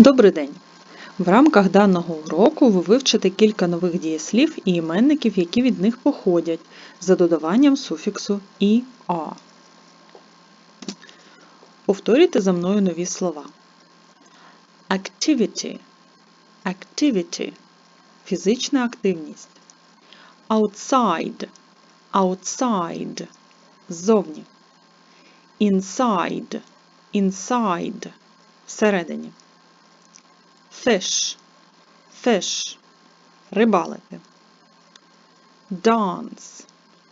Добрий день! В рамках даного уроку ви вивчите кілька нових дієслів і іменників, які від них походять, за додаванням суфіксу «іа». Повторюйте за мною нові слова. Activity – activity – фізична активність. Outside – outside – ззовні. Inside – inside – всередині. Fish, fish – рибалити. Dance,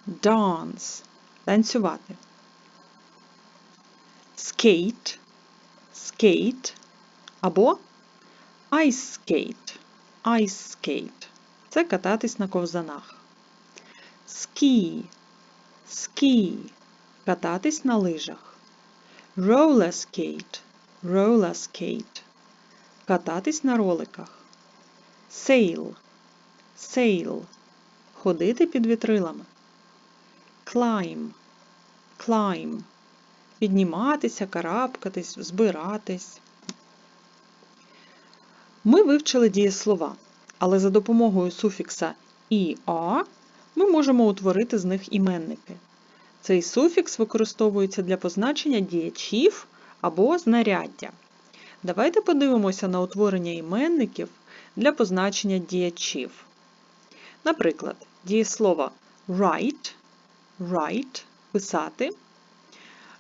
dance – танцювати. Skate, skate або ice skate, ice skate – це кататись на ковзанах. Ski, ski – кататись на лижах. Roller skate, roller skate – кататись на роликах. Sail, sail – ходити під вітрилами. Climb, climb – підніматися, карабкатись, збиратись. Ми вивчили дієслова, але за допомогою суфікса «іа» ми можемо утворити з них іменники. Цей суфікс використовується для позначення діячів або знаряддя. Давайте подивимося на утворення іменників для позначення діячів. Наприклад, дієслово write, write писати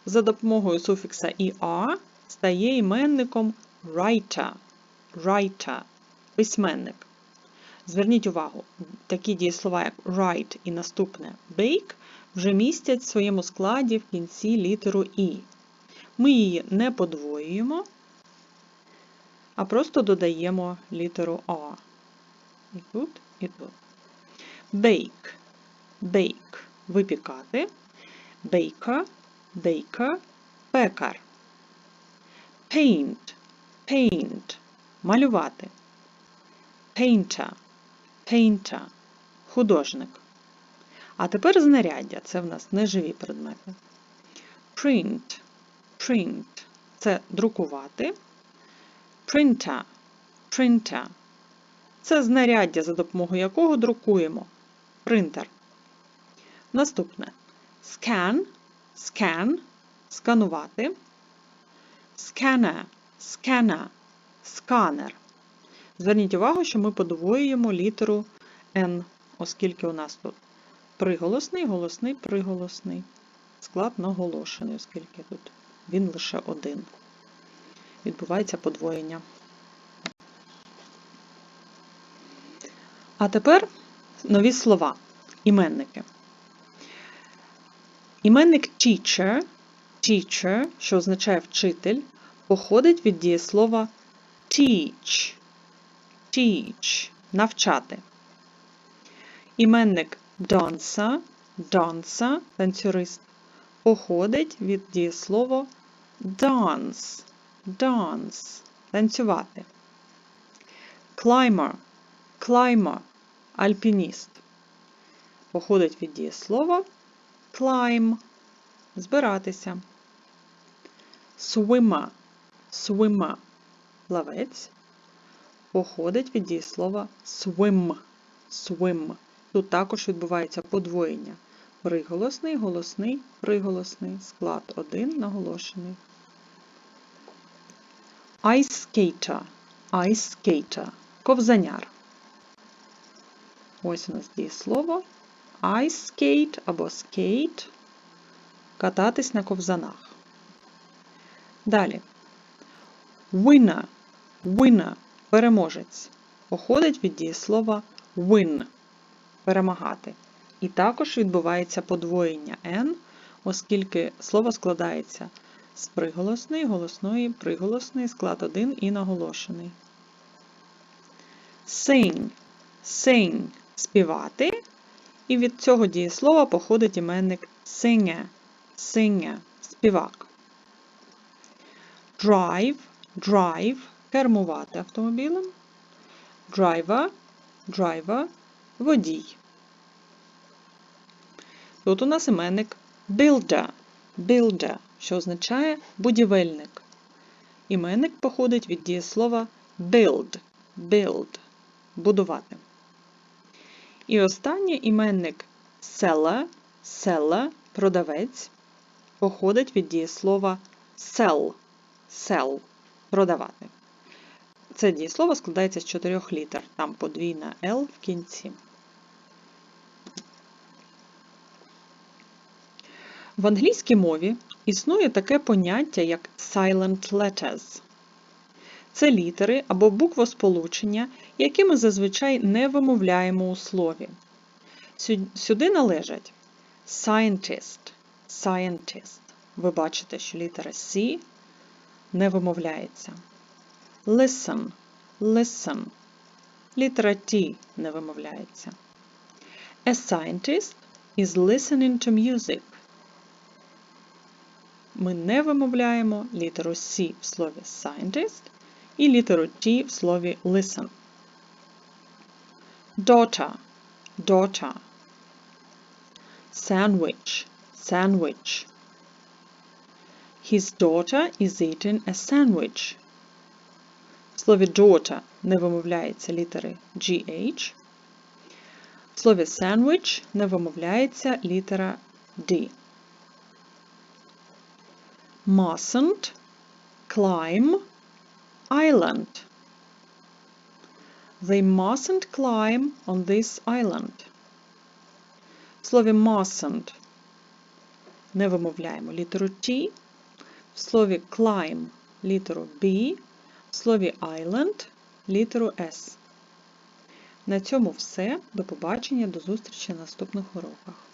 за допомогою суфікса «іа» стає іменником writer, writer письменник. Зверніть увагу, такі дієслова, як write і наступне bake, вже містять в своєму складі в кінці літеру І. Ми її не подвоюємо, а просто додаємо літеру А. І тут, і тут. Bake, bake – випікати. Baker, baker – пекар. Paint, paint – малювати. Painter, painter – художник. А тепер знаряддя – це в нас неживі предмети. Print, print – це друкувати. Printer, printer – це знаряддя, за допомогою якого друкуємо. Принтер. Наступне scan, scan – сканувати. Scanner, scanner – сканер. Зверніть увагу, що ми подвоюємо літеру N, оскільки у нас тут приголосний, голосний, приголосний. Склад наголошений, оскільки тут він лише один. Відбувається подвоєння. А тепер нові слова. Іменники. Іменник teacher, teacher, що означає вчитель, походить від дієслова teach, teach навчати. Іменник dancer, dancer танцюрист, походить від дієслова dance, dance танцювати. Climber, climber альпініст. Походить від дієслова climb збиратися. Swimmer, swimmer плавець. Походить від дієслова swim, swim. Тут також відбувається подвоєння. Приголосний, голосний, приголосний. Склад один наголошений. Ice skater, ice skater. Ковзаняр. Ось у нас дієслово. Ice skate або skate. Кататись на ковзанах. Далі. Winner, winner – переможець. Походить від дієслова win перемагати. І також відбувається подвоєння N, оскільки слово складається з приголосної, голосної, приголосної, склад 1 і наголошений. Sing, sing співати. І від цього дієслова походить іменник singer, singer співак. Drive, drive кермувати автомобілем. Driver, driver водій. Тут у нас іменник builder, builder, що означає будівельник. Іменник походить від дієслова build, build будувати. І останнє іменник seller, seller продавець походить від дієслова sell, sell продавати. Це дієслово складається з чотирьох літер, там подвійна L в кінці. В англійській мові існує таке поняття, як silent letters. Це літери або буквосполучення, які ми зазвичай не вимовляємо у слові. Сюди належать scientist, scientist. Ви бачите, що літера C не вимовляється. Listen, listen. Літера T не вимовляється. A scientist is listening to music. Ми не вимовляємо літеру C в слові scientist і літеру T в слові listen. Daughter, daughter. Sandwich, sandwich. His daughter is eating a sandwich. В слові daughter не вимовляється літери GH. В слові sandwich не вимовляється літера D. Mustn't climb island. They mustn't climb on this island. В слові mustn't не вимовляємо літеру T. В слові climb літеру B. В слові island літеру S. На цьому все. До побачення, до зустрічі на наступних уроках.